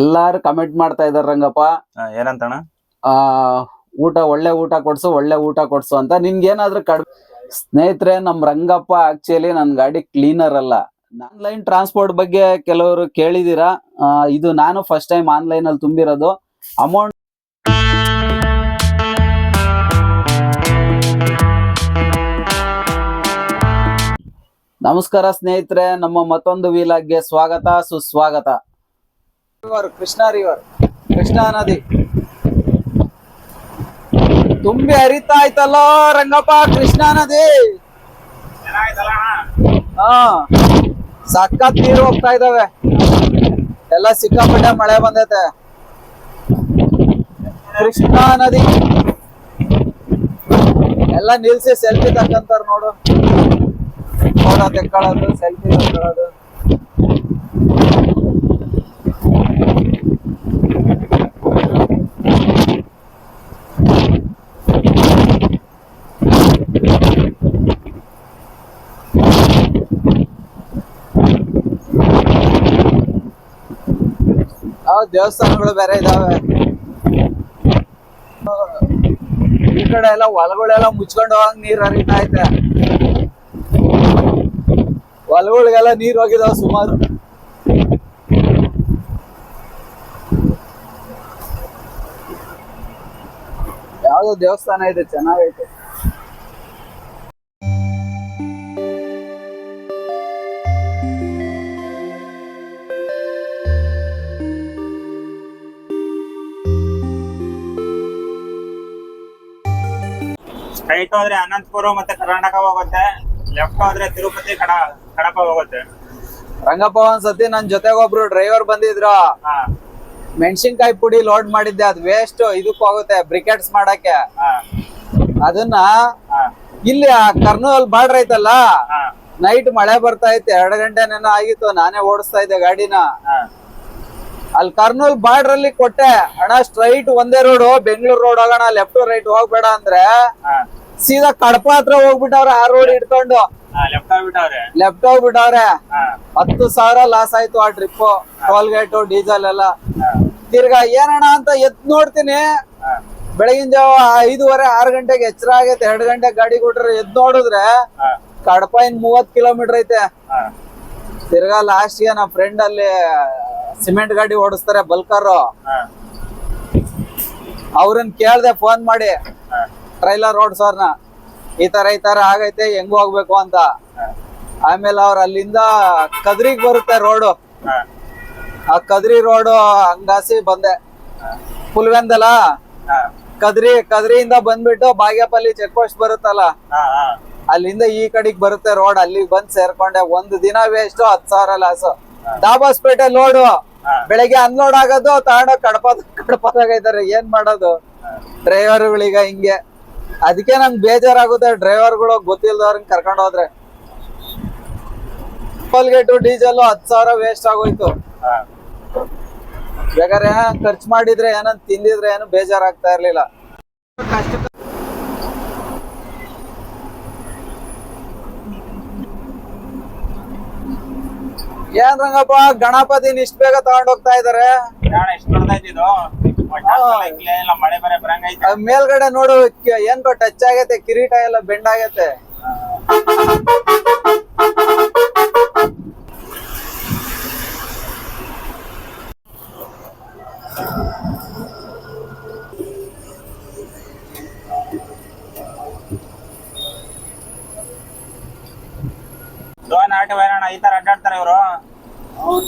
ಎಲ್ಲಾರು ಕಮೆಂಟ್ ಮಾಡ್ತಾ ಇದಾರ ರಂಗಪ್ಪ. ಏನಂತಣ ಆ ಊಟ ಒಳ್ಳೆ ಊಟ ಕೊಡ್ಸು ಒಳ್ಳೆ ಊಟ ಕೊಡ್ಸು ಅಂತ. ನಿನ್ಗೇನಾದ್ರೂ ಕಡಿಮೆ ಸ್ನೇಹಿತರೆ ನಮ್ ರಂಗಪ್ಪ ಆಕ್ಚುಲಿ ನನ್ ಗಾಡಿ ಕ್ಲೀನರ್ ಅಲ್ಲ. ಆನ್ಲೈನ್ ಟ್ರಾನ್ಸ್ಪೋರ್ಟ್ ಬಗ್ಗೆ ಕೆಲವರು ಕೇಳಿದಿರಾ? ಇದು ನಾನು ಫಸ್ಟ್ ಟೈಮ್ ಆನ್ಲೈನ್ ಅಲ್ಲಿ ತುಂಬಿರೋದು. ಅಮೌಂಟ್ ನಮಸ್ಕಾರ ಸ್ನೇಹಿತರೆ ನಮ್ಮ ಮತ್ತೊಂದು ವೀಲಾಗ್ಗೆ ಸ್ವಾಗತ ಸುಸ್ವಾಗತ. ರಿವರ್ ಕೃಷ್ಣ ರಿವರ್ ಕೃಷ್ಣಾ ನದಿ ತುಂಬಿ ಹರಿತಾ ಆಯ್ತಲ್ಲೋ ರಂಗಪ್ಪ, ಕೃಷ್ಣಾ ನದಿ. ಹಾ, ಸಖತ್ ನೀರು ಹೋಗ್ತಾ ಇದಾವೆ. ಎಲ್ಲ ಸಿಕ್ಕಾಪಟ್ಟೆ ಮಳೆ ಬಂದೈತೆ. ಕೃಷ್ಣಾ ನದಿ. ಎಲ್ಲ ನಿಲ್ಸಿ ಸೆಲ್ಫಿ ತಕ್ಕಂತಾರ ನೋಡು. ಫೋಟೋ ತೆಕ್ಕೊಳ್ಳೋದು ಸೆಲ್ಫಿ ತಗೊಳ್ಳೋದು ದೇವಸ್ಥಾನಗಳು ಬೇರೆ ಇದಾವೆ. ಈ ಕಡೆ ಎಲ್ಲ ಹೊಲಗಳೆಲ್ಲ ಮುಚ್ಕೊಂಡು ಹೋಗಂಗ್ ನೀರ್ ಹರಿತಾ ಐತೆ. ಹೊಲಗಳಿಗೆಲ್ಲ ನೀರ್ ಹೋಗಿದಾವ ಸುಮಾರು. ಯಾವ್ದೋ ದೇವಸ್ಥಾನ ಇದೆ, ಚೆನ್ನಾಗೈತೆ. ಸ್ಟ್ರೈಟ್ ಹೋದ್ರೆ ಅನಂತಪುರ ಮತ್ತೆ ಕರ್ನಾಟಕ ಹೋಗುತ್ತೆ ಲೆಫ್ಟ್ ಹೋದ್ರೆ ತಿರುಪತಿ ಕಡ ಕಡಪ ಹೋಗುತ್ತೆ. ರಂಗಪ್ಪ ಒಂದ್ಸತಿ ನನ್ ಜೊತೆಗೆ ಒಬ್ರು ಡ್ರೈವರ್ ಬಂದಿದ್ರು. ಮೆಣಸಿನ್ಕಾಯಿ ಪುಡಿ ಲೋಡ್ ಮಾಡಿದ್ದೆ ಅದ್ ವೇಸ್ಟ್ ಇದಕ್ ಹೋಗುತ್ತೆ ಬ್ರಿಕೆಟ್ಸ್ ಮಾಡಕ್ಕೆ. ಅದನ್ನ ಇಲ್ಲಿ ಆ ಕರ್ನೂಲ್ ಬಾರ್ಡರ್ ಐತಲ್ಲ ನೈಟ್ ಮಳೆ ಬರ್ತಾ ಐತೆ ಎರಡು ಗಂಟೆನೇನೋ ಆಗಿತ್ತು ನಾನೇ ಓಡಿಸ್ತಾ ಇದ್ದೆ ಗಾಡಿನ. ಅಲ್ಲಿ ಕರ್ನೂಲ್ ಬಾರ್ಡರ್ ಅಲ್ಲಿ ಕೊಟ್ಟೆ ಅಣ್ಣ ಸ್ಟ್ರೈಟ್ ಒಂದೇ ರೋಡ್ ಬೆಂಗಳೂರು ರೋಡ್ ಹೋಗೋಣ ಲೆಫ್ಟ್ ರೈಟ್ ಹೋಗ್ಬೇಡ ಅಂದ್ರೆ ಸೀದಾ ಕಡಪ ಹತ್ರ ಹೋಗ್ಬಿಟ್ಟವ್ರೆ ಆ ರೋಡ್ ಹಿಡ್ಕೊಂಡು. ಲೆಫ್ಟ್ ಹೋಗ್ಬಿಟ್ಟವ್ರೆ ಹತ್ತು ಸಾವಿರ ಲಾಸ್ ಆಯ್ತು ಆ ಟ್ರಿಪ್ ಟೋಲ್ ಗೇಟ್ ಡೀಸೆಲ್ ಎಲ್ಲ ತಿರ್ಗಾ ಏನಣ್ಣ ಅಂತ ಎತ್ ನೋಡ್ತೀನಿ. ಬೆಳಗಿನ ಜಾವ ಐದೂವರೆ ಆರು ಗಂಟೆಗೆ ಎಚ್ಚರ ಆಗೈತೆ. ಎರಡು ಗಂಟೆ ಗಾಡಿ ಕೊಟ್ರೆ ಎದ್ ನೋಡಿದ್ರೆ ಕಡಪ ಇನ್ ಮೂವತ್ ಕಿಲೋಮೀಟರ್ ಐತೆ. ತಿರ್ಗ ಲಾಸ್ಟ್ಗೆ ನಮ್ಮ ಫ್ರೆಂಡ್ ಅಲ್ಲಿ ಸಿಮೆಂಟ್ ಗಾಡಿ ಓಡಿಸ್ತಾರೆ ಬಲ್ಕರು. ಅವ್ರನ್ನ ಕೇಳ್ದೆ ಫೋನ್ ಮಾಡಿ. ಹಾ ರೋಡ್ ಸರ್ನ ಈ ತರ ಈ ತರ ಆಗೈತೆ, ಹೆಂಗ್ ಹೋಗ್ಬೇಕು ಅಂತ. ಆಮೇಲೆ ಅವ್ರ ಅಲ್ಲಿಂದ ಕದ್ರಿಗ್ ಬರುತ್ತೆ ರೋಡು ಆ ಕದ್ರಿ ರೋಡ್ ಹಂಗಾಸಿ ಬಂದೆ. ಪುಲ್ವೆಂದಲ್ಲ ಹಾ ಕದ್ರಿ, ಕದ್ರಿಯಿಂದ ಬಂದ್ಬಿಟ್ಟು ಬಾಗೇಪಲ್ಲಿ ಚೆಕ್ ಪೋಸ್ಟ್ ಬರುತ್ತಲ್ಲ? ಅಲ್ಲಿಂದ ಈ ಕಡೆಗ್ ಬರುತ್ತೆ ರೋಡ್ ಅಲ್ಲಿಗೆ ಬಂದ್ ಸೇರ್ಕೊಂಡೆ. ಒಂದ್ ದಿನ ವೇಸ್ಟ್ ಹತ್ ಸಾವಿರ ಲಾಸ್ ದಾಬಾಸ್ಪೇಟೆ ಲೋಡು. ಬೆಳಗ್ಗೆ ಅನ್ಲೋಡ್ ಆಗೋದು ತಗೊಂಡೋಗ್ ಕಡಪ ಕಡಪದಾಗೈತಾರೆ ಏನ್ ಮಾಡೋದು? ಡ್ರೈವರ್ಗಳೀಗ ಹಿಂಗೆ. ಅದಕ್ಕೆ ನಂಗೆ ಬೇಜಾರಾಗುತ್ತೆ. ಡ್ರೈವರ್ಗಳು ಗೊತ್ತಿಲ್ದವ್ರಂಗ್ ಕರ್ಕೊಂಡು ಹೋದ್ರೆ. ಟೋಲ್ಗೇಟು ಡೀಸೆಲ್ ಹತ್ ಸಾವಿರ ವೇಸ್ಟ್ ಆಗೋಯ್ತು. ಬೇಕಾದ್ರೆ ಖರ್ಚು ಮಾಡಿದ್ರೆ ಏನಂತ ತಿಂದಿದ್ರೆ ಏನು ಬೇಜಾರಾಗ್ತಾ ಇರ್ಲಿಲ್ಲ. ಏನ್ ರಂಗಪ್ಪ ಗಣಪತಿನ ಇಷ್ಟ ಬೇಗ ತಗೊಂಡ್ ಹೋಗ್ತಾ ಇದಾರೆ? ಮೇಲ್ಗಡೆ ನೋಡು ಏನ್ ಟಚ್ ಆಗೈತೆ ಕಿರೀಟ ಎಲ್ಲ ಬೆಂಡ್ ಆಗೈತೆ. ದೋನ್ ಈ ತರ ಅಡ್ಡಾಡ್ತಾರೆ ಇವರು.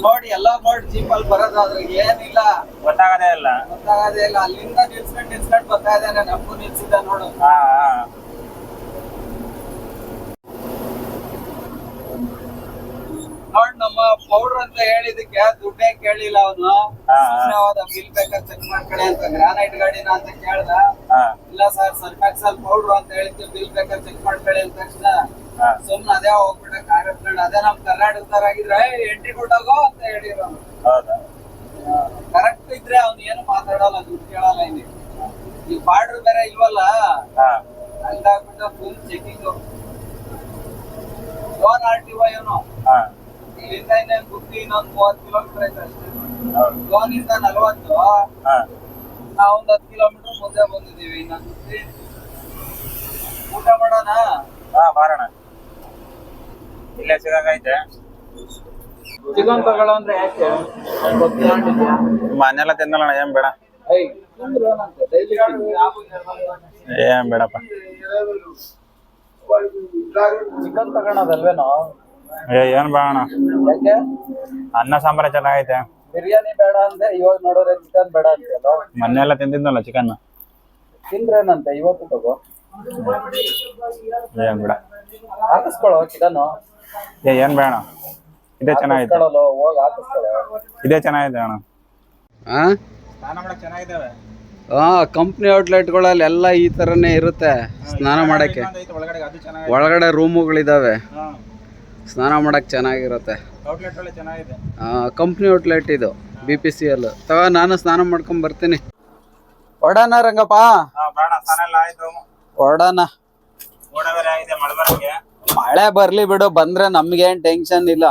ನೋಡಿ ಎಲ್ಲಾ ನೋಡಿ ಜೀಪ್ ಅಲ್ಲಿ ಬರೋದಾದ್ರೆ ಏನಿಲ್ಲ. ಗೊತ್ತಾಗದೇ ಇಲ್ಲ. ಗೊತ್ತಾಗದೇ ಇಲ್ಲ. ಅಲ್ಲಿಂದ ನಿಲ್ಸ್ಕೊಂಡ್ ನಿಲ್ಸ್ಕೊಂಡ್ ಬರ್ತಾ ಇದ್ದಾನೆ. ನಮಗೂ ನಿಲ್ಸಿದ್ದ ನೋಡು. ಹಾ ನೋಡ್ ನಮ್ಮ ಪೌಡರ್ ಅಂತ ಹೇಳಿದಕ್ಕೆ ದುಡ್ಡೇ ಕೇಳಿಲ್ಲ ಅವನು. ಸುಮ್ಮನೆ ಬಿಲ್ ಬೇಕಾದ್ರೆ ಚೆಕ್ ಮಾಡ್ಕೊಳ್ಳಿ ಅಂತ. ಗ್ರಾನೈಟ್ ಗಾಡಿನ ಅಂತ ಕೇಳ್ದ. ಇಲ್ಲ ಸರ್ ಸರ್ಫೆಕ್ಸಲ್ ಪೌಡರ್ ಅಂತ ಹೇಳಿದ್ವಿ ಬಿಲ್ ಬೇಕಾದ್ರೆ ಚೆಕ್ ಮಾಡ್ಕೊಳ್ಳಿ ಅಂದ ತಕ್ಷಣ ಸುಮ್ಮನೆ ಅದೇ ಹೋಗ್ಬಿಟ್ಟೆ. ಅದೇ ನಮ್ ಕರ್ನಾಟಕದವ್ರ ಆಗಿದ್ರೆ ಎಂಟ್ರಿ ಕೊಟ್ಟಾಗೋ ಅಂತ ಹೇಳಿರೋ ಹೌದಾ? ಕರೆಕ್ಟ್ ಇದ್ರೆ ಅವ್ನು ಏನು ಮಾತಾಡಲ್ಲ ದುಡ್ಡು ಕೇಳಲ್ಲ ಇಲ್ಲಿ. ಈ ಬಾರ್ಡರ್ ಬೇರೆ ಇಲ್ವಲ್ಲ? ಹಾ. ಹಂಗಾಗ್ಬಿಟ್ಟು full checking phone R T ಇವನು ಹಾ. ಇಲ್ಲಿಂದ ಇನ್ನೇನು ಗುತ್ತಿ ಇನ್ನೊಂದು ಮೂವತ್ತು ಕಿಲೋಮೀಟರ್ ಐತೆ ಅಷ್ಟೇ. ಗೋನಿಂದ ನಲವತ್ತು. ಹಾ. ನಾವು ಒಂದ್ ಹತ್ತು ಕಿಲೋಮೀಟರ್ ಮುಂದೆ ಬಂದಿದ್ದೀವಿ. ಇನ್ನೊಂದು ಊಟ ಮಾಡೋಣ? ಹಾ ಬಾರಣ ಇಲ್ಲೇ ಸಿಗಾಗೈತೆ ಚಿಕನ್ ತಗೊಳ್ಳೋ ಅಂದ್ರೆ ಯಾಕೆ? ಮನೆಲ್ಲ ತಿನ್ನಲ್ಲ ಏನ್ ಬೇಡ. ಏನ್ ಬೇಡಪ್ಪ. ಚಿಕನ್ ತಗೊಳೋದಲ್ವೇನೋ? ಏ ಏನ್ ಬೇಡ ಯಾಕೆ? ಅನ್ನ ಸಾಂಬಾರ ಚೆನ್ನಾಗೈತೆ. ಬಿರಿಯಾನಿ ಬೇಡ ಅಂದ್ರೆ ಇವಾಗ ನೋಡೋರೆ ಚಿಕನ್ ಬೇಡ ಅಂತೀಯಲ್ಲ? ಮೊನ್ನೆ ತಿಂದಿದ್ನಲ್ಲ ಚಿಕನ್ ತಿಂದ್ರೇನಂತೆ ಇವತ್ತು ತಗೋ. ಏನ್ ಬೇಡ. ಹಾಕಿಸ್ಕೊಳ್ಳೋ ಚಿಕನ್ ಏ ಏನ್ ಬೇಡ. ಇದೇ ಚೆನ್ನಾಗಿದೆ. ಇದೇ ಚೆನ್ನಾಗಿದೆ ಅಣ್ಣ. ಚೆನ್ನಾಗಿದ್ದಾವೆ? ಹಾ ಕಂಪ್ನಿ ಔಟ್ಲೆಟ್ಗಳಲ್ಲಿ ಎಲ್ಲ ಈ ತರನೇ ಇರುತ್ತೆ. ಸ್ನಾನ ಮಾಡಕ್ಕೆ. ಒಳಗಡೆ ಅದು ಚೆನ್ನಾಗಿದೆ. ಒಳಗಡೆ ರೂಮುಗಳಿದಾವೆ. ಸ್ನಾನ ಮಾಡಕ್ ಚೆನ್ನಾಗಿರುತ್ತೆ. ಔಟ್ಲೆಟ್ ಒಳ್ಳೆ ಚೆನ್ನಾಗಿದೆ ಕಂಪ್ನಿ ಔಟ್ಲೆಟ್ ಇದು ಬಿ ಪಿ ಸಿ ಎಲ್ ತಗೋ ನಾನು ಸ್ನಾನ ಮಾಡ್ಕೊಂಡ್ ಬರ್ತೀನಿ. ಹೊಡೋಣ ರಂಗಪ್ಪ. ಹಾ ಮಳೆ ಬರ್ಲಿ ಬಿಡು ಬಂದ್ರೆ ನಮ್ಗೇನ್ ಟೆನ್ಷನ್ ಇಲ್ಲ.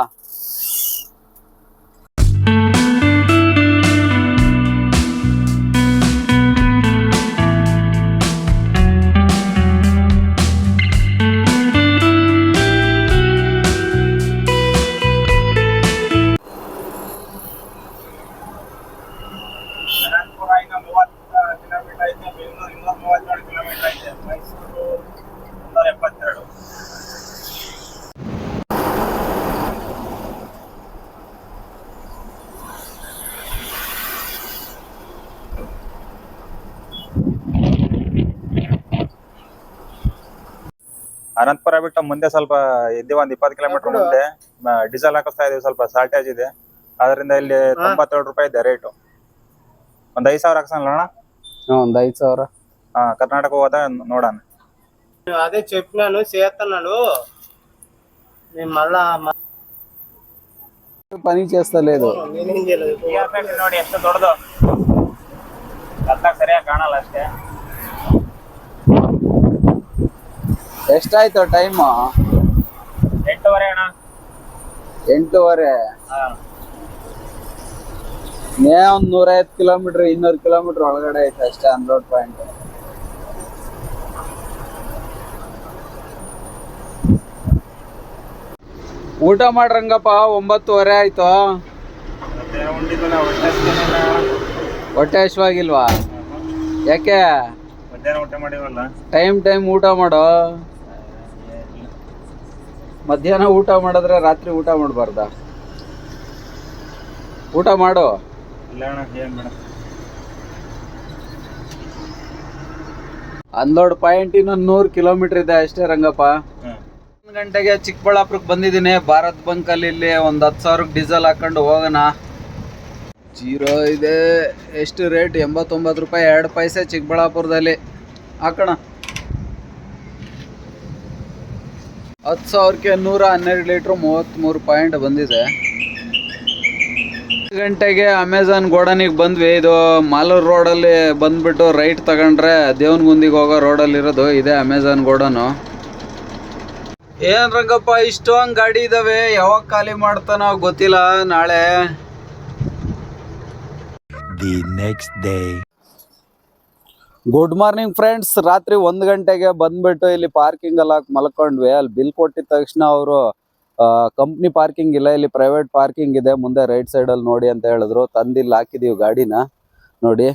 ಅನಂತಪುರ ಬಿಟ್ಟು ಮುಂದೆ ಸ್ವಲ್ಪ ಇದ್ದೀವಿ ಒಂದ್ ಇಪ್ಪತ್ತು ಕಿಲೋಮೀಟರ್ ಮುಂದೆ ಡೀಸೆಲ್ ಹಾಕಿಸ್ತಾ ಇದೀವಿ ಸ್ವಲ್ಪ ಶಾರ್ಟೇಜ್ ಇದೆ ಅದರಿಂದ ಇಲ್ಲಿ ತೊಂಬತ್ತೇಳು ರೂಪಾಯಿ ಇದೆ ರೇಟು ಒಂದ್ ಐದ್ ಸಾವಿರ ಹಾಕ್ಸಲ್ಲ ಅಣ್ಣ ಒಂದ್ ಐದ್ ಸಾವಿರ ಹಾ ಕರ್ನಾಟಕ ಹೋದ ನೋಡೋಣ అదే చెప్పినాను చేస్తున్నాడు నేను మళ్ళా మ- పని చేస్తలేదు నేనేం చేయలేదు ನೋಡಿ ಎಷ್ಟು ದೊಡ್ಡದು ಕತ್ತಾಗ ಸರಿಯಾಗಿ ಕಾಣಲ್ಲ ಅಷ್ಟೇ ಎಷ್ಟಾಯ್ತು ಟೈಮ್? ಎಂಟೂವರೆ ಅಣ್ಣ. ಎಂಟೂವರೆ. ನೇ ಒಂದ್ ನೂರೈವತ್ತು ಕಿಲೋಮೀಟರ್ ಇನ್ನೂರು ಕಿಲೋಮೀಟರ್ ಒಳಗಡೆ ಐತೆ ಅಷ್ಟೇ ರೋಡ್ ಪಾಯಿಂಟ್ ಊಟ ಮಾಡ್ರಂಗಪ್ಪ ಒಂಬತ್ತುವರೆ ಆಯ್ತು. ಹೊಟ್ಟೆ ಹಶ್ವಾಗಿಲ್ವಾ ಯಾಕೆ? ಟೈಮ್ ಟೈಮ್ ಊಟ ಮಾಡೋ. ಮಧ್ಯಾಹ್ನ ಊಟ ಮಾಡಿದ್ರೆ ರಾತ್ರಿ ಊಟ ಮಾಡಬಾರ್ದ? ಊಟ ಮಾಡು? ಅನ್ಲೋಡ್ ಪಾಯಿಂಟ್ ಇನ್ನೊಂದು ನೂರು ಕಿಲೋಮೀಟರ್ ಇದೆ ಅಷ್ಟೇ ರಂಗಪ್ಪ. ಒಂದ್ ಒಂದು ಗಂಟೆಗೆ ಚಿಕ್ಕಬಳ್ಳಾಪುರಕ್ಕೆ ಬಂದಿದ್ದೀನಿ. ಭಾರತ್ ಬಂಕಲ್ಲಿ ಇಲ್ಲಿ ಒಂದು ಹತ್ತು ಸಾವಿರಕ್ಕೆ ಡೀಸೆಲ್ ಹಾಕೊಂಡು ಹೋಗೋಣ. ಜೀರೋ ಇದೆ. ಎಷ್ಟು ರೇಟ್? ಎಂಬತ್ತೊಂಬತ್ತು ರೂಪಾಯಿ. ಎರಡು ಪೈಸೆ ಚಿಕ್ಕಬಳ್ಳಾಪುರದಲ್ಲಿ. ಹಾಕೋಣ. ಹತ್ತು ಸಾವಿರಕ್ಕೆ ನೂರ ಹನ್ನೆರಡು ಲೀಟ್ರ್ ಮೂವತ್ತ್ಮೂರು ಪಾಯಿಂಟ್ ಬಂದಿದೆ. ಗಂಟೆಗೆ ಅಮೆಝಾನ್ ಗೋಡನಿಗೆ ಬಂದ್ವಿ. ಇದು ಮಾಲೂರು ರೋಡಲ್ಲಿ ಬಂದ್ಬಿಟ್ಟು ರೈಟ್ ತಗೊಂಡ್ರೆ ದೇವನಗುಂದಿಗೆ ಹೋಗೋ ರೋಡಲ್ಲಿರೋದು. ಇದೇ ಅಮೆಝಾನ್ ಗೋಡನು. ಏನು ರಂಗಪ್ಪ, ಇಷ್ಟೊಂದು ಗಾಡಿ ಇದಾವೆ. ಯಾವಾಗ ಖಾಲಿ ಮಾಡ್ತಾನೋ ಗೊತ್ತಿಲ್ಲ. ನಾಳೆ. The next day. Good morning friends ರಾತ್ರಿ ಒಂದು ಗಂಟೆಗೆ ಬಂದ್ಬಿಟ್ಟು ಇಲ್ಲಿ ಪಾರ್ಕಿಂಗ್ ಎಲ್ಲ ಮಲ್ಕೊಂಡ್ವಿ. ಅಲ್ಲಿ ಬಿಲ್ ಕೊಟ್ಟಿದ ತಕ್ಷಣ ಅವರು ಕಂಪ್ನಿ ಪಾರ್ಕಿಂಗ್ ಇಲ್ಲ, ಇಲ್ಲಿ ಪ್ರೈವೇಟ್ ಪಾರ್ಕಿಂಗ್ ಇದೆ. ಮುಂದೆ ರೈಟ್ ಸೈಡ್ ಅಲ್ಲಿ ನೋಡಿ ಅಂತ ಹೇಳಿದ್ರು. ತಂದು ಹಾಕಿದೀವಿ ಗಾಡಿನ. ನೋಡಿ.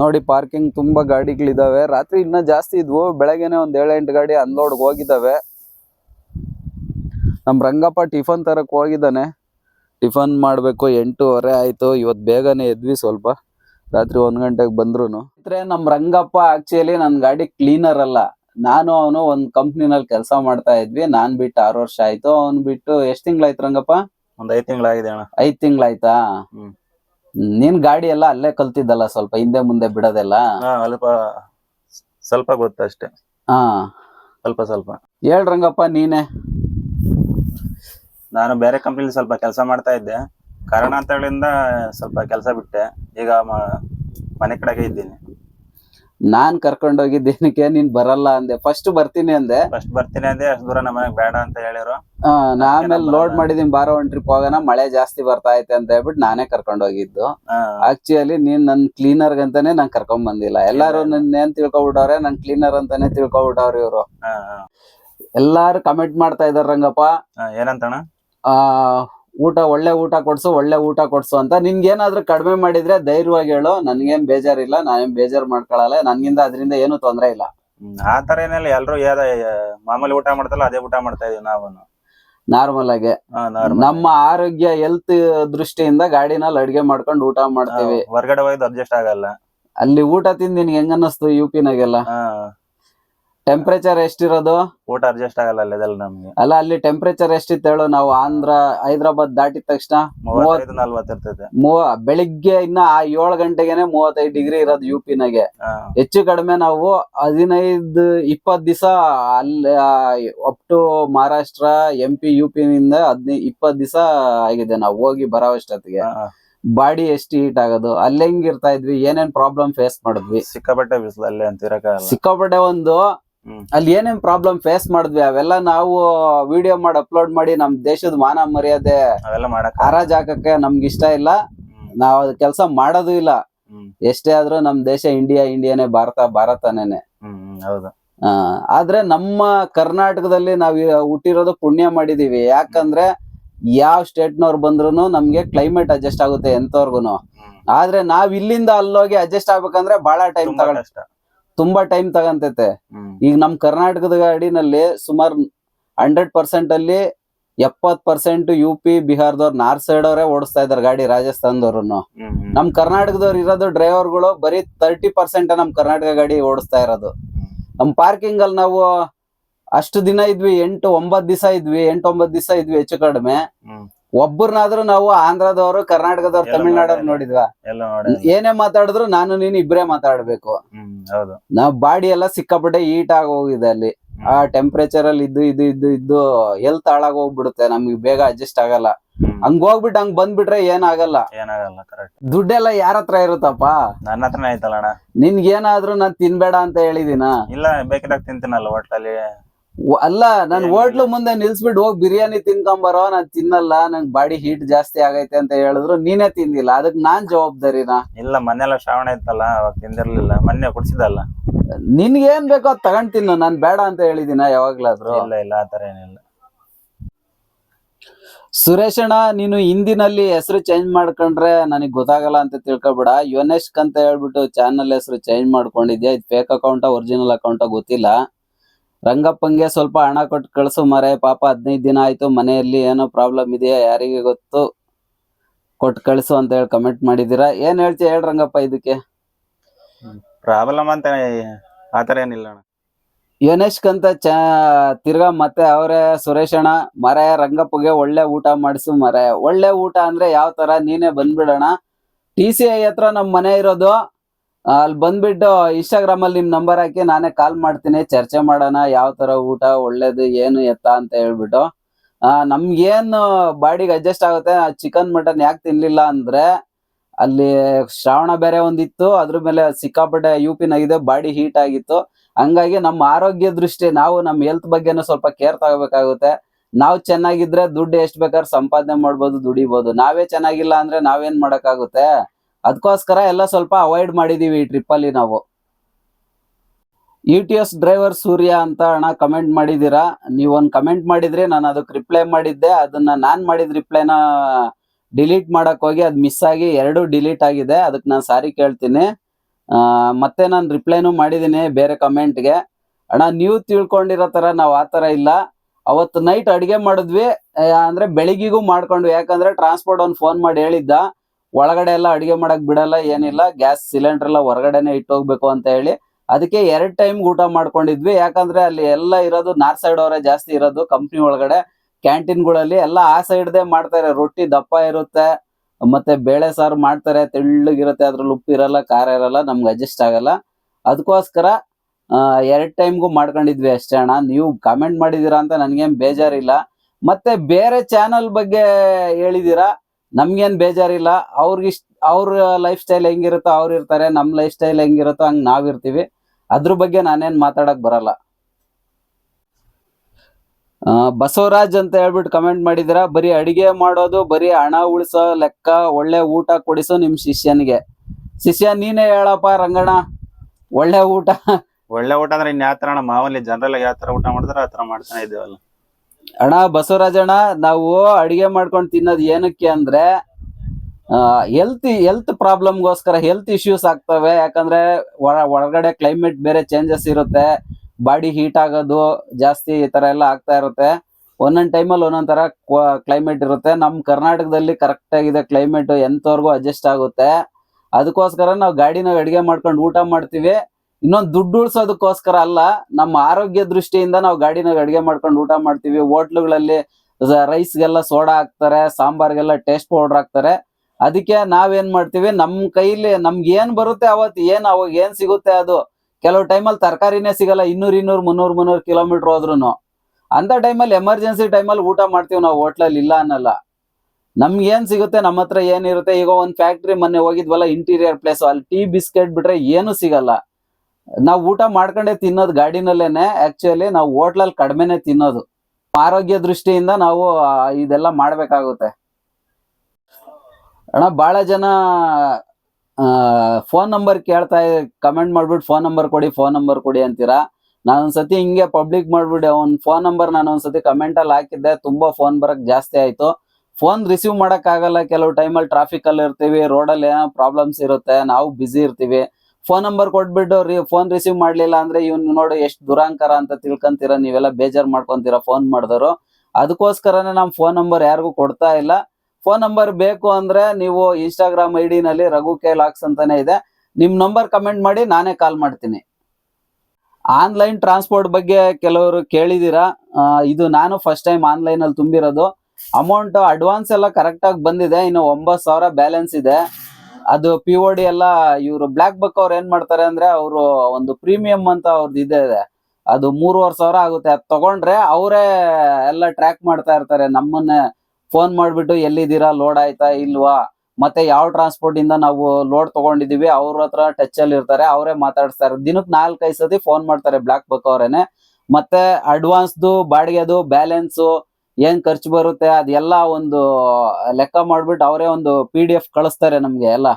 ನೋಡಿ ಪಾರ್ಕಿಂಗ್ ತುಂಬಾ ಗಾಡಿಗಳಿದಾವೆ. ರಾತ್ರಿ ಇನ್ನ ಜಾಸ್ತಿ ಇದ್ವು. ಬೆಳಗ್ಗೆನೆ ಒಂದ್ ಏಳೆಂಟು ಗಾಡಿ ಅನ್ಲೋಡ್ ಹೋಗಿದ್ದಾವೆ ನಮ್ ರಂಗಪ್ಪ ಟಿಫನ್ ತರಕ್ಕೆ ಹೋಗಿದ್ದಾನೆ. ಟಿಫನ್ ಮಾಡಬೇಕು. ಎಂಟೂವರೆ ಆಯಿತು. ಇವತ್ತು ಬೇಗನೆ ಎದ್ವಿ ಸ್ವಲ್ಪ. ರಾತ್ರಿ ಒಂದ್ ಗಂಟೆಗೆ ಬಂದ್ರು ನಮ್ ರಂಗಪ್ಪ ಆಕ್ಚುಲಿ ನನ್ ಗಾಡಿ ಕ್ಲೀನರ್ ಅಲ್ಲ. ನಾನು ಅವನು ಒಂದ್ ಕಂಪ್ನಿನಲ್ಲಿ ಕೆಲಸ ಮಾಡ್ತಾ ಇದ್ವಿ. ನಾನ್ ಬಿಟ್ಟು ಆರು ವರ್ಷ ಆಯ್ತು. ಅವ್ನ್ ಬಿಟ್ಟು ಎಷ್ಟ್ ತಿಂಗ್ಳಾಯ್ತು ರಂಗಪ್ಪ? ಒಂದ್ ಐದ್ ತಿಂಗಳಾಗಿದೆ ಅಣ್ಣ. ಐದ್ ತಿಂಗ್ಳಾಯ್ತಾ? ಹ್ಮ್. ನಿನ್ ಗಾಡಿ ಎಲ್ಲ ಅಲ್ಲೇ ಕಲ್ತಿದ್ದಲ್ಲ ಸ್ವಲ್ಪ ಹಿಂದೆ ಮುಂದೆ ಬಿಡೋದೆಲ್ಲ? ಹಾ ಅಲ್ಪ ಸ್ವಲ್ಪ ಗೊತ್ತು ಅಷ್ಟೇ ಹಾ. ಸ್ವಲ್ಪ ಸ್ವಲ್ಪ. ಹೇಳ್ ರಂಗಪ್ಪ ನೀನೆ. ನಾನು ಬೇರೆ ಕಂಪ್ನಿಲಿ ಸ್ವಲ್ಪ ಕೆಲಸ ಮಾಡ್ತಾ ಇದ್ದೆ. ಕಾರಣಾಂತರಗಳಿಂದ ಸ್ವಲ್ಪ ಕೆಲಸ ಬಿಟ್ಟೆ. ಈಗ ಮ- ಮನೆ ಕಡೆಗೆ ಇದ್ದೀನಿ. ನಾನ್ ಕರ್ಕೊಂಡೋಗಿದ್ದೇನಕ್ಕೆ ನೀನ್ ಬರಲ್ಲ ಅಂದೆ. ಫಸ್ಟ್ ಬರ್ತೀನಿ ಅಂದೆ. ಫಸ್ಟ್ ಬರ್ತೀನಿ ಅಂದೆ ಅಷ್ಟು ದೂರ ನಮ್ಮ ಮನೆಗೆ ಬೇಡ ಅಂತ ಹೇಳಿರು. ಆ, ನಾ ಆಮೇಲೆ ಲೋಡ್. ಮಾಡಿದೀನಿ ಬಾರೋ ಒಂದ್ ಟ್ರಿಪ್ ಹೋಗೋಣ ಮಳೆ ಜಾಸ್ತಿ ಬರ್ತಾ ಐತೆ ಅಂತ ಹೇಳ್ಬಿಟ್ಟು ನಾನೇ ಕರ್ಕೊಂಡೋಗಿದ್ದು. ಹಾ, ಆಕ್ಚುಲಿ ನೀನ್ ನನ್ ಕ್ಲೀನರ್ ಅಂತಾನೆ ನಂಗೆ ಕರ್ಕೊಂಡ್ ಬಂದಿಲ್ಲ. ಎಲ್ಲಾರು ನನ್ನ ಏನ್ ತಿಳ್ಕೊಬಿಟ್ಟವ್ರೆ ನನ್ ಕ್ಲೀನರ್ ಅಂತಾನೆ ತಿಳ್ಕೊಬಿಟ್ಟವ್ರೆ ಇವ್ರು. ಎಲ್ಲಾರು ಕಮೆಂಟ್ ಮಾಡ್ತಾ ಇದಾರ ರಂಗಪ್ಪ. ಏನಂತಣ್ಣ? ಆ ಊಟ ಒಳ್ಳೆ ಊಟ ಕೊಡ್ಸು ಒಳ್ಳೆ ಊಟ ಕೊಡ್ಸು ಅಂತ ನಿನ್ಗೇನಾದ್ರೂ ಕಡಿಮೆ ಮಾಡಿದ್ರೆ ಧೈರ್ಯವಾಗಿ ಹೇಳು. ನನ್ಗೇನ್ ಬೇಜಾರಿಲ್ಲ ನಾನೇನ್ ಬೇಜಾರ್ ಮಾಡ್ಕೊಳಲ್ಲ. ನನ್ಗಿಂದ ಅದರಿಂದ ಏನು ತೊಂದ್ರೆ ಇಲ್ಲ. ಆತರ ಏನಿಲ್ಲ ಎಲ್ರು ಯಾರ ಮಾಮೂಲಿ ಊಟ ಮಾಡ್ತಲ್ಲ ಅದೇ ಊಟ ಮಾಡ್ತಾ ಇದೀವಿ ನಾವು ನಾರ್ಮಲ್ ಆಗಿ. ನಮ್ಮ ಆರೋಗ್ಯ ಹೆಲ್ತ್ ದೃಷ್ಟಿಯಿಂದ ಗಾಡಿನಲ್ಲಿ ಅಡ್ಗೆ ಮಾಡ್ಕೊಂಡು ಊಟ ಮಾಡ್ತೀವಿ. ಹೊರಗಡೆ ಹೋಗಿ ಅಡ್ಜಸ್ಟ್ ಆಗಲ್ಲ. ಅಲ್ಲಿ ಊಟ ತಿಂದು ನಿನ್ಗೆ ಹೆಂಗ ಅನ್ನಿಸ್ತು ಯು ನಾಗೆಲ್ಲ? ಹಾ, ಟೆಂಪರೇಚರ್ ಎಷ್ಟಿರೋದು? ಊಟ ಅಡ್ಜಸ್ಟ್ ಆಗಲ್ಲ ಅಲ್ಲೆಲ್ಲ ನಮ್ಗೆ. ಅಲ್ಲ ಅಲ್ಲಿ ಟೆಂಪರೇಚರ್ ಎಷ್ಟಿತ್ತು ಹೇಳು? ನಾವು ಆಂಧ್ರ ಹೈದರಾಬಾದ್ ದಾಟಿದ ತಕ್ಷಣ ಮೂವತ್ ಮೂವತ್ತೈದು ನಲ್ವತ್ತು ಇರ್ತೈತೆ. ಮೂವ ಬೆಳಿಗ್ಗೆ ಇನ್ನ ಆ ಏಳು ಗಂಟೆಗೆನೆ ಮೂವತ್ತೈದು ಡಿಗ್ರಿ ಇರೋದು ಯು ಪಿನಾಗೆ ಹಾ, ಹೆಚ್ಚು ಕಡಿಮೆ ನಾವು ಹದಿನೈದು ಇಪ್ಪತ್ ದಿವಸ ಅಲ್ಲಿ up to Maharashtra M P U ನಿಂದ ಹದಿನೈ ಇಪ್ಪತ್ ದಿವಸ ಆಗಿದೆ ನಾವು ಹೋಗಿ ಬರೋವಷ್ಟೊತ್ತಿಗೆ ಹಾ, ಹಾ. ಬಾಡಿ ಎಷ್ಟು ಹೀಟ್ ಆಗೋದು? ಅಲ್ಲಿ ಹೆಂಗಿರ್ತಾ ಇದ್ವಿ? ಏನೇನ್ ಪ್ರಾಬ್ಲಮ್ ಫೇಸ್ ಮಾಡಿದ್ವಿ? ಸಿಕ್ಕಾಪಟ್ಟೆ ಬಿಸಿಲು ಅಲ್ಲೇ ಅಂತ ಇರಕ್ಕಾಗಲ್ಲ. ಸಿಕ್ಕಾಪಟ್ಟೆ ಒಂದು. ಅಲ್ಲಿ ಏನೇನ್ ಪ್ರಾಬ್ಲಮ್ ಫೇಸ್ ಮಾಡಿದ್ವಿ ಅವೆಲ್ಲ ನಾವು ವಿಡಿಯೋ ಮಾಡಿ ಅಪ್ಲೋಡ್ ಮಾಡಿ ನಮ್ ದೇಶದ ಮಾನ ಮರ್ಯಾದೆ ಅವೆಲ್ಲ ಮಾಡಕ್ ಹರಾಜ್ ಹಾಕಕ್ಕೆ ನಮ್ಗೆ ಇಷ್ಟ ಇಲ್ಲ. ನಾವ್ ಅದ್ ಕೆಲಸ ಮಾಡೋದು ಇಲ್ಲ. ಎಷ್ಟೇ ಆದ್ರೂ ನಮ್ ದೇಶ ಇಂಡಿಯಾ ಇಂಡಿಯಾನೇ ಭಾರತ ಭಾರತನೇನೆ. ಹೌದು. ಆದ್ರೆ ನಮ್ಮ ಕರ್ನಾಟಕದಲ್ಲಿ ನಾವ್ ಹುಟ್ಟಿರೋದು ಪುಣ್ಯ ಮಾಡಿದೀವಿ. ಯಾಕಂದ್ರೆ ಯಾವ ಸ್ಟೇಟ್ನವ್ರು ಬಂದ್ರು ನಮ್ಗೆ ಕ್ಲೈಮೇಟ್ ಅಡ್ಜಸ್ಟ್ ಆಗುತ್ತೆ ಎಂತವ್ರಿಗೂ ಆದ್ರೆ ನಾವ್ ಇಲ್ಲಿಂದ ಅಲ್ಲೋಗಿ ಅಡ್ಜಸ್ಟ್ ಆಗ್ಬೇಕಂದ್ರೆ ಬಹಳ ಟೈಮ್ ತುಂಬಾ ತಗೊಳ ಕಷ್ಟ. ತುಂಬಾ ಟೈಮ್ ತಗಂತೈತೆ. ಈಗ ನಮ್ ಕರ್ನಾಟಕದ ಗಾಡಿನಲ್ಲಿ ಸುಮಾರು ಹಂಡ್ರೆಡ್ ಪರ್ಸೆಂಟ್ ಅಲ್ಲಿ ಎಪ್ಪತ್ ಪರ್ಸೆಂಟ್ ಯು ಪಿ ಬಿಹಾರದವ್ರು ನಾರ್ತ್ ಸೈಡ್ ಅವರೇ ಓಡಿಸ್ತಾ ಇದಾರೆ ಗಾಡಿ ರಾಜಸ್ಥಾನದವ್ರು. ನಮ್ ಕರ್ನಾಟಕದವ್ರು ಇರೋದು ಡ್ರೈವರ್ಗಳು ಬರೀ ತರ್ಟಿ ಪರ್ಸೆಂಟ್ ನಮ್ ಕರ್ನಾಟಕ ಗಾಡಿ ಓಡಿಸ್ತಾ ಇರೋದು. ನಮ್ ಪಾರ್ಕಿಂಗ್ ಅಲ್ಲಿ ನಾವು ಅಷ್ಟು ದಿನ ಇದ್ವಿ ಎಂಟು ಒಂಬತ್ ದಿವಸ ಇದ್ವಿ ಎಂಟು ಒಂಬತ್ ದಿವಸ ಇದ್ವಿ ಹೆಚ್ಚು ಕಡಿಮೆ. ಒಬ್ಬರನ್ನಾದ್ರೂ ನಾವು ಆಂಧ್ರದವರು ಕರ್ನಾಟಕದವ್ರು ತಮಿಳ್ನಾಡವ್ರು ನೋಡಿದ್ವಾ? ಎಲ್ಲ ನೋಡಿ ಏನೇ ಮಾತಾಡಿದ್ರು ನಾನು ನೀನು ಇಬ್ರೇ ಮಾತಾಡ್ಬೇಕು. ಹ್ಮ್ ಹೌದು. ನಾವ್ ಬಾಡಿ ಎಲ್ಲ ಸಿಕ್ಕಾಪಟ್ಟೆ ಹೀಟ್ ಆಗಿ ಹೋಗಿದೆ ಅಲ್ಲಿ. ಆ ಟೆಂಪರೇಚರ್ ಅಲ್ಲಿ ಇದ್ದು ಇದು ಇದ್ದು ಇದ್ದು ಹೆಲ್ತ್ ಹಾಳಾಗ್ ಹೋಗ್ಬಿಡುತ್ತೆ. ನಮ್ಗೆ ಬೇಗ ಅಡ್ಜಸ್ಟ್ ಆಗಲ್ಲ. ಹ್ಮ್. ಹಂಗ್ ಹೋಗ್ಬಿಟ್ಟು ಹಂಗ್ ಬಂದ್ಬಿಟ್ರೆ ಏನಾಗಲ್ಲ. ಏನಾಗಲ್ಲ ಕರೆಕ್ಟ್ ದುಡ್ಡೆಲ್ಲ ಯಾರ ಹತ್ರ ಇರುತ್ತಪ್ಪ? ನನ್ನ ಹತ್ರನೇ ಐತಲ್ಲ ಅಣ್ಣ ನಿನ್ಗೇನಾದ್ರೂ ನಾನ್ ತಿನ್ಬೇಡ ಅಂತ ಹೇಳಿದಿನ? ಇಲ್ಲ ಬೇಕಿದಾಗ ತಿಂತೀನಲ್ಲ ಹೋಟ್ಲಲ್ಲಿ. ಅಲ್ಲ ನನ್. ಹೋಟ್ಲು ಮುಂದೆ ನಿಲ್ಸ್ಬಿಟ್ಟು ಹೋಗಿ ಬಿರಿಯಾನಿ ತಿನ್ಕೊಂಬರೋ ನಾನ್ ತಿನ್ನಲ್ಲ ನಂಗೆ ಬಾಡಿ ಹೀಟ್ ಜಾಸ್ತಿ ಆಗೈತೆ ಅಂತ ಹೇಳಿದ್ರು ನೀನೇ ತಿಂದಿಲ್ಲ. ಅದಕ್ ನಾನ್ ಜವಾಬ್ದಾರಿನಾ? ಇಲ್ಲ ಮನೆಲ್ಲ ಶ್ರಾವಣ ಇತ್ತಲ್ಲ ಅವಾಗ ತಿಂದಿರ್ಲಿಲ್ಲ. ಮೊನ್ನೆ ಕುಡ್ಸಿದಲ್ಲ ನಿನ್ಗೇನ್ ಬೇಕೋ ಅದ್ ತಗೊಂಡ್ ತಿನ್ನು ನಾನ್ ಬೇಡ ಅಂತ ಹೇಳಿದಿನ ಯಾವಾಗ್ಲಾದ್ರು? ಇಲ್ಲ ಇಲ್ಲ ಆತರ ಏನಿಲ್ಲ. ಸುರೇಶಣ್ಣ ನೀನು ಹಿಂದಿನಲ್ಲಿ ಹೆಸರು ಚೇಂಜ್ ಮಾಡ್ಕೊಂಡ್ರೆ ನನಗ್ ಗೊತ್ತಾಗಲ್ಲ ಅಂತ ತಿಳ್ಕೊಬೇಡ. ಯುನೆಸ್ಕ್ ಅಂತ ಹೇಳ್ಬಿಟ್ಟು ಚಾನಲ್ ಹೆಸರು ಚೇಂಜ್ ಮಾಡ್ಕೊಂಡಿದ್ಯಾ? ಇದು ಫೇಕ್ ಅಕೌಂಟ ಒರಿಜಿನಲ್ ಅಕೌಂಟ ಗೊತ್ತಿಲ್ಲ. ರಂಗಪ್ಪಂಗೆ ಸ್ವಲ್ಪ ಹಣ ಕೊಟ್ಟು ಕಳ್ಸು ಮರೆ ಪಾಪ ಹದಿನೈದು ದಿನ ಆಯ್ತು ಮನೆಯಲ್ಲಿ ಏನೋ ಪ್ರಾಬ್ಲಮ್ ಇದೆಯಾ ಯಾರಿಗೆ ಗೊತ್ತು? ಕೊಟ್ಟು ಕಳಿಸು ಅಂತ ಹೇಳಿ ಕಮೆಂಟ್ ಮಾಡಿದ್ದೀರಾ? ಏನ್ ಹೇಳ್ತೀಯ? ಹೇಳಿ ರಂಗಪ್ಪ ಇದಕ್ಕೆ. ಪ್ರಾಬ್ಲಮ್ ಅಂತ ಆತರ ಏನಿಲ್ಲ ಅಣ್ಣ. ಯೋನೆಸ್ಕ್ ಅಂತ ಚ ತಿರ್ಗಾ ಮತ್ತೆ ಅವರೇ ಸುರೇಶ್ ಅಣ್ಣ. ಮರೆ ರಂಗಪ್ಪಗೆ ಒಳ್ಳೆ ಊಟ ಮಾಡಿಸು ಮರೆ ಒಳ್ಳೆ ಊಟ ಅಂದ್ರೆ ಯಾವ ತರ? ನೀನೇ ಬಂದ್ಬಿಡೋಣ. ಟಿ ಸಿ ಐ ಹತ್ರ ನಮ್ ಮನೆ ಇರೋದು. ಅಲ್ಲಿ ಬಂದ್ಬಿಟ್ಟು ಇನ್ಸ್ಟಾಗ್ರಾಮ್ ಅಲ್ಲಿ ನಿಮ್ ನಂಬರ್ ಹಾಕಿ ನಾನೇ ಕಾಲ್ ಮಾಡ್ತೀನಿ, ಚರ್ಚೆ ಮಾಡೋಣ, ಯಾವ ತರ ಊಟ, ಒಳ್ಳೇದು, ಏನು, ಎತ್ತ ಅಂತ ಹೇಳ್ಬಿಟ್ಟು. ಆ, ನಮ್ಗೇನು ಬಾಡಿಗೆ ಅಡ್ಜಸ್ಟ್ ಆಗುತ್ತೆ ಚಿಕನ್ ಮಟನ್ ಯಾಕೆ ತಿನ್ಲಿಲ್ಲ ಅಂದ್ರೆ ಅಲ್ಲಿ ಶ್ರಾವಣ ಬೇರೆ ಒಂದಿತ್ತು, ಅದ್ರ ಮೇಲೆ ಸಿಕ್ಕಾಪಟ್ಟೆ ಯು ಪಿ ನಾಗಿದೆ, ಬಾಡಿ ಹೀಟ್ ಆಗಿತ್ತು. ಹಂಗಾಗಿ ನಮ್ಮ ಆರೋಗ್ಯ ದೃಷ್ಟಿ, ನಾವು ನಮ್ಮ ಹೆಲ್ತ್ ಬಗ್ಗೆನೂ ಸ್ವಲ್ಪ ಕೇರ್ ತಗೋಬೇಕಾಗುತ್ತೆ. ನಾವು ಚೆನ್ನಾಗಿದ್ರೆ ದುಡ್ಡು ಎಷ್ಟ್ ಬೇಕಾದ್ರೆ ಸಂಪಾದನೆ ಮಾಡ್ಬೋದು, ದುಡಿಬೋದು. ನಾವೇ ಚೆನ್ನಾಗಿಲ್ಲ ಅಂದ್ರೆ ನಾವೇನ್ ಮಾಡಕ್ಕಾಗುತ್ತೆ? ಅದಕ್ಕೋಸ್ಕರ ಎಲ್ಲ ಸ್ವಲ್ಪ ಅವಾಯ್ಡ್ ಮಾಡಿದೀವಿ ಈ ಟ್ರಿಪ್ಪಲ್ಲಿ ನಾವು. E T S driver Surya ಅಂತ ಅಣ್ಣ ಕಮೆಂಟ್ ಮಾಡಿದ್ದೀರಾ? ನೀವೊಂದು ಒಂದ್ ಕಮೆಂಟ್ ಮಾಡಿದ್ರೆ ನಾನು ಅದಕ್ಕೆ ರಿಪ್ಲೈ ಮಾಡಿದ್ದೆ, ಅದನ್ನ ನಾನು ಮಾಡಿದ ರಿಪ್ಲೈನ ಡಿಲೀಟ್ ಮಾಡಕ್ ಹೋಗಿ ಅದು ಮಿಸ್ ಆಗಿ ಎರಡು ಡಿಲೀಟ್ ಆಗಿದೆ ಅದಕ್ಕೆ ನಾನು ಸಾರಿ ಕೇಳ್ತೀನಿ. ಮತ್ತೆ ನಾನು ರಿಪ್ಲೈನು ಮಾಡಿದ್ದೀನಿ ಬೇರೆ ಕಮೆಂಟ್ಗೆ ಅಣ್ಣ, ನೀವು ತಿಳ್ಕೊಂಡಿರೋ ತರ ನಾವು ಆ ಥರ ಇಲ್ಲ. ಅವತ್ತು ನೈಟ್ ಅಡುಗೆ ಮಾಡಿದ್ವಿ ಅಂದರೆ ಬೆಳಿಗ್ಗಿಗೂ ಮಾಡ್ಕೊಂಡ್ವಿ, ಯಾಕಂದ್ರೆ ಟ್ರಾನ್ಸ್ಪೋರ್ಟ್ ಅವ್ನು ಫೋನ್ ಮಾಡಿ ಹೇಳಿದ್ದ. ಒಳಗಡೆ ಎಲ್ಲ ಅಡಿಗೆ ಮಾಡಕ್ ಬಿಡಲ್ಲ, ಏನಿಲ್ಲ. ಗ್ಯಾಸ್ ಸಿಲಿಂಡರ್ ಎಲ್ಲ ಹೊರಗಡೆನೆ ಇಟ್ಟೋಗ್ಬೇಕು ಅಂತ ಹೇಳಿ ಅದಕ್ಕೆ ಎರಡ್ ಟೈಮ್ ಊಟ ಮಾಡ್ಕೊಂಡಿದ್ವಿ. ಯಾಕಂದ್ರೆ ಅಲ್ಲಿ ಎಲ್ಲ ಇರೋದು ನಾರ್ತ್ ಸೈಡ್ ಅವರೇ ಜಾಸ್ತಿ ಇರೋದು, ಕಂಪ್ನಿ ಒಳಗಡೆ. ಕ್ಯಾಂಟೀನ್ಗಳಲ್ಲಿ ಎಲ್ಲ ಆ ಸೈಡ್ದೇ ಮಾಡ್ತಾರೆ. ರೊಟ್ಟಿ ದಪ್ಪ ಇರುತ್ತೆ, ಮತ್ತೆ ಬೇಳೆ ಸಾರು ಮಾಡ್ತಾರೆ. ತೆಳ್ಳಗಿರುತ್ತೆ, ಅದ್ರಲ್ಲಿ ಉಪ್ಪು ಇರಲ್ಲ, ಖಾರ ಇರಲ್ಲ, ನಮ್ಗೆ ಅಡ್ಜಸ್ಟ್ ಆಗಲ್ಲ. ಅದಕ್ಕೋಸ್ಕರ ಎರಡ್ ಟೈಮ್ಗೂ ಮಾಡ್ಕೊಂಡಿದ್ವಿ ಅಷ್ಟೇ ಅಣ್ಣ. ನೀವು ಕಮೆಂಟ್ ಮಾಡಿದೀರಾ ಅಂತ ನನ್ಗೇನ್ ಬೇಜಾರಿಲ್ಲ. ಮತ್ತೆ ಬೇರೆ ಚಾನಲ್ ಬಗ್ಗೆ ಹೇಳಿದೀರಾ ನಮ್ಗೇನ್ ಬೇಜಾರಿಲ್ಲ. ಅವ್ರಿಗಿಷ್ಟ ಅವ್ರ ಲೈಫ್ ಸ್ಟೈಲ್ ಹೆಂಗಿರುತ್ತೋ ಅವ್ರು ಇರ್ತಾರೆ, ನಮ್ ಲೈಫ್ ಸ್ಟೈಲ್ ಹೆಂಗಿರುತ್ತೋ ಹಂಗ್ ನಾವ್ ಇರ್ತೀವಿ. ಅದ್ರ ಬಗ್ಗೆ ನಾನೇನ್ ಮಾತಾಡಕ್ ಬರಲ್ಲ. ಬಸವರಾಜ್ ಅಂತ ಹೇಳ್ಬಿಟ್ಟು ಕಮೆಂಟ್ ಮಾಡಿದಿರ? ಬರೀ ಅಡಿಗೆ ಮಾಡೋದು, ಬರೀ ಹಣ ಉಳಿಸೋ ಲೆಕ್ಕ, ಒಳ್ಳೆ ಊಟ ಕೊಡಿಸೋ ನಿಮ್ ಶಿಷ್ಯನಿಗೆ. ಶಿಷ್ಯ, ನೀನೇ ಹೇಳಪ್ಪ ರಂಗಣ್ಣ. ಒಳ್ಳೆ ಊಟ. ಒಳ್ಳೆ ಊಟ ಅಂದ್ರೆ ಇನ್ ಯಾವ ತರ ಮಾಮೂಲಿ ಜನರಲ್ ಯಾವ ತರ ಊಟ ಮಾಡಿದ್ರೆ ಆ ತರ ಮಾಡ್ತಾನೆ ಇದ್ದೀವಲ್ಲ ಅಣ್ಣ ಬಸವರಾಜಣ್ಣ, ನಾವು ಅಡಿಗೆ ಮಾಡ್ಕೊಂಡು ತಿನ್ನೋದು ಏನಕ್ಕೆ ಅಂದ್ರೆ ಹೆಲ್ತ್ ಹೆಲ್ತ್ ಪ್ರಾಬ್ಲಮ್ಗೋಸ್ಕರ ಹೆಲ್ತ್ ಇಶ್ಯೂಸ್ ಆಗ್ತವೆ. ಯಾಕಂದ್ರೆ ಒಳಗಡೆ ಕ್ಲೈಮೇಟ್ ಬೇರೆ ಚೇಂಜಸ್ ಇರುತ್ತೆ. ಬಾಡಿ ಹೀಟ್ ಆಗೋದು ಜಾಸ್ತಿ ಈ ತರ ಎಲ್ಲ ಆಗ್ತಾ ಇರುತ್ತೆ. ಒಂದೊಂದ್ ಟೈಮಲ್ಲಿ ಒಂದೊಂದ್ ತರ ಕ್ಲೈಮೇಟ್ ಇರುತ್ತೆ. ನಮ್ ಕರ್ನಾಟಕದಲ್ಲಿ ಕರೆಕ್ಟ್ ಆಗಿದೆ ಕ್ಲೈಮೇಟ್ ಎಂತವರೆಗೂ ಅಡ್ಜಸ್ಟ್ ಆಗುತ್ತೆ. ಅದಕ್ಕೋಸ್ಕರ ನಾವು ಗಾಡಿನ ಅಡಿಗೆ ಮಾಡ್ಕೊಂಡು ಊಟ ಮಾಡ್ತೀವಿ. ಇನ್ನೊಂದು ದುಡ್ಡು ಉಳಿಸೋದಕ್ಕೋಸ್ಕರ ಅಲ್ಲ, ನಮ್ಮ ಆರೋಗ್ಯ ದೃಷ್ಟಿಯಿಂದ ನಾವು ಗಾಡಿನ ಅಡಿಗೆ ಮಾಡ್ಕೊಂಡು ಊಟ ಮಾಡ್ತೀವಿ. ಹೋಟ್ಲುಗಳಲ್ಲಿ ರೈಸ್ಗೆಲ್ಲ ಸೋಡಾ ಹಾಕ್ತಾರೆ, ಸಾಂಬಾರ್ಗೆಲ್ಲ ಟೇಸ್ಟ್ ಪೌಡರ್ ಹಾಕ್ತಾರೆ. ಅದಕ್ಕೆ ನಾವೇನ್ ಮಾಡ್ತೀವಿ? ನಮ್ಮ ಕೈಲಿ ನಮ್ಗೆ ಏನ್ ಬರುತ್ತೆ ಅವತ್ತು, ಏನ್ ಅವಾಗ ಏನ್ ಸಿಗುತ್ತೆ ಅದು? ಕೆಲವು ಟೈಮಲ್ಲಿ ತರಕಾರಿನೇ ಸಿಗಲ್ಲ, ಇನ್ನೂರು ಇನ್ನೂರು, ಮುನ್ನೂರು ಮುನ್ನೂರು ಕಿಲೋಮೀಟರ್ ಹೋದ್ರು ಅಂತ ಟೈಮಲ್ಲಿ ಎಮರ್ಜೆನ್ಸಿ ಟೈಮಲ್ಲಿ ಊಟ ಮಾಡ್ತೀವಿ ನಾವು ಹೋಟ್ಲಲ್ಲಿ, ಇಲ್ಲ ಅನ್ನಲ್ಲ. ನಮ್ಗೆ ಏನ್ ಸಿಗುತ್ತೆ? ನಮ್ಮ ಹತ್ರ ಏನಿರುತ್ತೆ? ಈಗ ಒಂದು ಫ್ಯಾಕ್ಟ್ರಿ ಮೊನ್ನೆ ಹೋಗಿದ್ವಲ್ಲ, ಇಂಟೀರಿಯರ್ ಪ್ಲೇಸ್. ಅಲ್ಲಿ ಟೀ, ಬಿಸ್ಕೆಟ್ ಬಿಟ್ರೆ ಏನು ಸಿಗಲ್ಲ. ನಾವು ಊಟ ಮಾಡ್ಕೊಂಡೇ ತಿನ್ನೋದು ಗಾಡಿನಲ್ಲೇನೆ ಆಕ್ಚುಲಿ ನಾವು ಹೋಟ್ಲಲ್ಲಿ ಕಡಿಮೆನೆ ತಿನ್ನೋದು. ಆರೋಗ್ಯ ದೃಷ್ಟಿಯಿಂದ ನಾವು ಇದೆಲ್ಲ ಮಾಡ್ಬೇಕಾಗುತ್ತೆ. ಅಣ್ಣ ಬಹಳ ಜನ ಫೋನ್ ನಂಬರ್ ಕೇಳ್ತಾ ಕಮೆಂಟ್ ಮಾಡ್ಬಿಟ್ಟು ಫೋನ್ ನಂಬರ್ ಕೊಡಿ ಫೋನ್ ನಂಬರ್ ಕೊಡಿ ಅಂತೀರಾ? ನಾನೊಂದ್ಸತಿ ಹಿಂಗೆ ಪಬ್ಲಿಕ್ ಮಾಡ್ಬಿಡಿ, ಒಂದು ಫೋನ್ ನಂಬರ್ ನಾನು ಒಂದ್ಸತಿ ಕಮೆಂಟ್ ಅಲ್ಲಿ ಹಾಕಿದ್ದೆ, ತುಂಬಾ ಫೋನ್ ಬರಕ್ ಜಾಸ್ತಿ ಆಯ್ತು. ಫೋನ್ ರಿಸೀವ್ ಮಾಡಕ್ ಆಗಲ್ಲ ಕೆಲವು ಟೈಮಲ್ಲಿ ಟ್ರಾಫಿಕ್ ಅಲ್ಲಿ ಇರ್ತೀವಿ ರೋಡಲ್ಲಿ ಏನೋ ಪ್ರಾಬ್ಲಮ್ಸ್ ಇರುತ್ತೆ, ನಾವು ಬ್ಯುಸಿ ಇರ್ತೀವಿ. ಫೋನ್ ನಂಬರ್ ಕೊಟ್ಬಿಟ್ಟು ರೀ ಫೋನ್ ರಿಸೀವ್ ಮಾಡ್ಲಿಲ್ಲ ಅಂದ್ರೆ ಇವ್ನು ನೋಡು ಎಷ್ಟು ದುರಾಂಕರ ಅಂತ ತಿಳ್ಕೊಂತೀರಾ? ನೀವೆಲ್ಲ ಬೇಜಾರ್ ಮಾಡ್ಕೊಂತೀರಾ ಫೋನ್ ಮಾಡಿದವರು ಅದಕ್ಕೋಸ್ಕರನೇ ನಮ್ ಫೋನ್ ನಂಬರ್ ಯಾರಿಗೂ ಕೊಡ್ತಾ ಇಲ್ಲ. ಫೋನ್ ನಂಬರ್ ಬೇಕು ಅಂದ್ರೆ ನೀವು ಇನ್ಸ್ಟಾಗ್ರಾಮ್ ಐ ನಲ್ಲಿ ರಘು ಕೆ ಲಾಕ್ಸ್ ಅಂತಾನೆ ಇದೆ. ನಿಮ್ ನಂಬರ್ ಕಮೆಂಟ್ ಮಾಡಿ ನಾನೇ ಕಾಲ್ ಮಾಡ್ತೀನಿ. ಆನ್ಲೈನ್ ಟ್ರಾನ್ಸ್ಪೋರ್ಟ್ ಬಗ್ಗೆ ಕೆಲವರು ಕೇಳಿದ್ದೀರಾ ಇದು ನಾನು ಫಸ್ಟ್ ಟೈಮ್ ಆನ್ಲೈನ್ ಅಲ್ಲಿ ತುಂಬಿರೋದು. ಅಮೌಂಟ್ ಅಡ್ವಾನ್ಸ್ ಎಲ್ಲ ಕರೆಕ್ಟ್ ಆಗಿ ಬಂದಿದೆ. ಇನ್ನು ಒಂಬತ್ತು ಸಾವಿರ ಬ್ಯಾಲೆನ್ಸ್ ಇದೆ. ಅದು ಪಿ ಒ ಡಿ ಎಲ್ಲ ಇವರು ಬ್ಲಾಕ್ ಬಕ್ ಅವ್ರು ಏನ್ ಮಾಡ್ತಾರೆ ಅಂದ್ರೆ ಅವರು ಒಂದು ಪ್ರೀಮಿಯಂ ಅಂತ ಅವ್ರದ್ದು ಇದೆ ಇದೆ. ಅದು ಮೂರುವರೆ ಸಾವಿರ ಆಗುತ್ತೆ. ಅದು ತಗೊಂಡ್ರೆ ಅವರೇ ಎಲ್ಲ ಟ್ರ್ಯಾಕ್ ಮಾಡ್ತಾ ಇರ್ತಾರೆ. ನಮ್ಮನ್ನ ಫೋನ್ ಮಾಡ್ಬಿಟ್ಟು ಎಲ್ಲಿದ್ದೀರಾ? ಲೋಡ್ ಆಯ್ತಾ ಇಲ್ವಾ? ಮತ್ತೆ ಯಾವ ಟ್ರಾನ್ಸ್ಪೋರ್ಟ್ ಇಂದ ನಾವು ಲೋಡ್ ತಗೊಂಡಿದೀವಿ ಅವ್ರ ಹತ್ರ ಟಚ್ ಅಲ್ಲಿ ಇರ್ತಾರೆ. ಅವರೇ ಮಾತಾಡ್ತಾರೆ ದಿನಕ್ಕೆ ನಾಲ್ಕೈದು ಸತಿ ಫೋನ್ ಮಾಡ್ತಾರೆ ಬ್ಲಾಕ್ ಬಕ್ ಅವರೇನೆ. ಮತ್ತೆ ಅಡ್ವಾನ್ಸ್ದು ಬಾಡಿಗೆದು ಬ್ಯಾಲೆನ್ಸು ಏನ್ ಖರ್ಚು ಬರುತ್ತೆ ಅದೆಲ್ಲ ಒಂದು ಲೆಕ್ಕ ಮಾಡ್ಬಿಟ್ಟು ಅವರೇ ಒಂದು ಪಿ ಡಿ ಎಫ್ ಕಳಿಸ್ತಾರೆ ನಮ್ಗೆ ಎಲ್ಲ.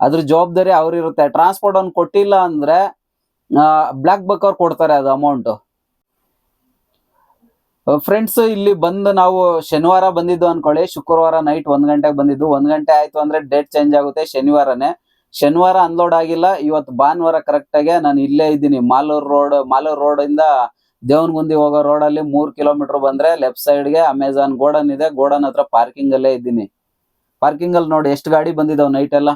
ಅದ್ರ ಜವಾಬ್ದಾರಿ ಅವ್ರಿರುತ್ತೆ. ಟ್ರಾನ್ಸ್ಪೋರ್ಟ್ ಅವ್ನು ಕೊಟ್ಟಿಲ್ಲ ಅಂದ್ರೆ ಬ್ಲಾಕ್ ಬಕ್ ಅವ್ರು ಕೊಡ್ತಾರೆ ಅದು ಅಮೌಂಟ್ ಫ್ರೆಂಡ್ಸ್ ಇಲ್ಲಿ ಬಂದು ನಾವು ಶನಿವಾರ ಬಂದಿದ್ದು ಅನ್ಕೊಳ್ಳಿ. ಶುಕ್ರವಾರ ನೈಟ್ ಒಂದ್ ಗಂಟೆಗೆ ಬಂದಿದ್ದು. ಒಂದ್ ಗಂಟೆ ಆಯ್ತು ಅಂದ್ರೆ ಡೇಟ್ ಚೇಂಜ್ ಆಗುತ್ತೆ ಶನಿವಾರನೇ. ಶನಿವಾರ ಅನ್ಲೋಡ್ ಆಗಿಲ್ಲ. ಇವತ್ತು ಭಾನುವಾರ ಕರೆಕ್ಟ್ ಆಗಿ ನಾನು ಇಲ್ಲೇ ಇದ್ದೀನಿ. ಮಾಲೂರ್ ರೋಡ್ ಮಾಲೂರ್ ರೋಡ್ ಇಂದ ದೇವನಗುಂದಿ ಹೋಗೋ ರೋಡ್ ಅಲ್ಲಿ ಮೂರ್ ಕಿಲೋಮೀಟರ್ ಬಂದ್ರೆ ಲೆಫ್ಟ್ ಸೈಡ್ಗೆ ಅಮೆಜಾನ್ ಗೋಡನ್ ಇದೆ. ಗೋಡನ್ ಹತ್ರ ಪಾರ್ಕಿಂಗ್ ಅಲ್ಲೇ ಇದ್ದೀನಿ. ಪಾರ್ಕಿಂಗ್ ಅಲ್ಲಿ ನೋಡಿ ಎಷ್ಟು ಗಾಡಿ ಬಂದಿದಾವ್ ನೈಟ್ ಎಲ್ಲ.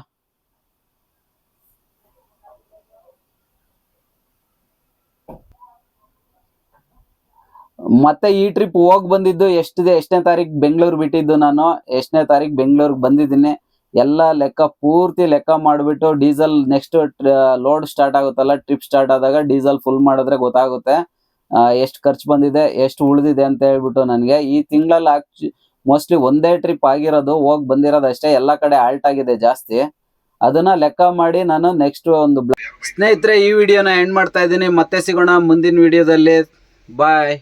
ಮತ್ತೆ ಈ ಟ್ರಿಪ್ ಹೋಗ್ ಬಂದಿದ್ದು ಎಷ್ಟಿದೆ? ಎಷ್ಟನೇ ತಾರೀಕು ಬೆಂಗಳೂರು ಬಿಟ್ಟಿದ್ದು ನಾನು. ಎಷ್ಟನೇ ತಾರೀಕು ಬೆಂಗಳೂರಿಗೆ ಬಂದಿದ್ದೀನಿ. ಎಲ್ಲ ಲೆಕ್ಕ ಪೂರ್ತಿ ಲೆಕ್ಕ ಮಾಡಿಬಿಟ್ಟು, ಡೀಸೆಲ್ ನೆಕ್ಸ್ಟ್ ಲೋಡ್ ಸ್ಟಾರ್ಟ್ ಆಗುತ್ತಲ್ಲ ಟ್ರಿಪ್ ಸ್ಟಾರ್ಟ್ ಆದಾಗ ಡೀಸೆಲ್ ಫುಲ್ ಮಾಡಿದ್ರೆ ಗೊತ್ತಾಗುತ್ತೆ. ಎಷ್ಟು ಖರ್ಚು ಬಂದಿದೆ, ಎಷ್ಟು ಉಳಿದಿದೆ ಅಂತ ಹೇಳ್ಬಿಟ್ಟು ನನಗೆ ಈ ತಿಂಗಳಲ್ಲಿ ಮೋಸ್ಟ್ಲಿ ಒಂದೇ ಟ್ರಿಪ್ ಆಗಿರೋದು, ಹೋಗಿ ಬಂದಿರೋದು ಅಷ್ಟೇ, ಎಲ್ಲ ಕಡೆ ಆಲ್ಟ್ ಆಗಿದೆ ಜಾಸ್ತಿ. ಅದನ್ನ ಲೆಕ್ಕ ಮಾಡಿ ನಾನು ನೆಕ್ಸ್ಟ್ ಒಂದು ಸ್ನೇಹಿತರೆ, ಈ ವಿಡಿಯೋನ ಎಂಡ್ ಮಾಡ್ತಾ ಇದ್ದೀನಿ. ಮತ್ತೆ ಸಿಗೋಣ ಮುಂದಿನ ವಿಡಿಯೋದಲ್ಲಿ. ಬಾಯ್.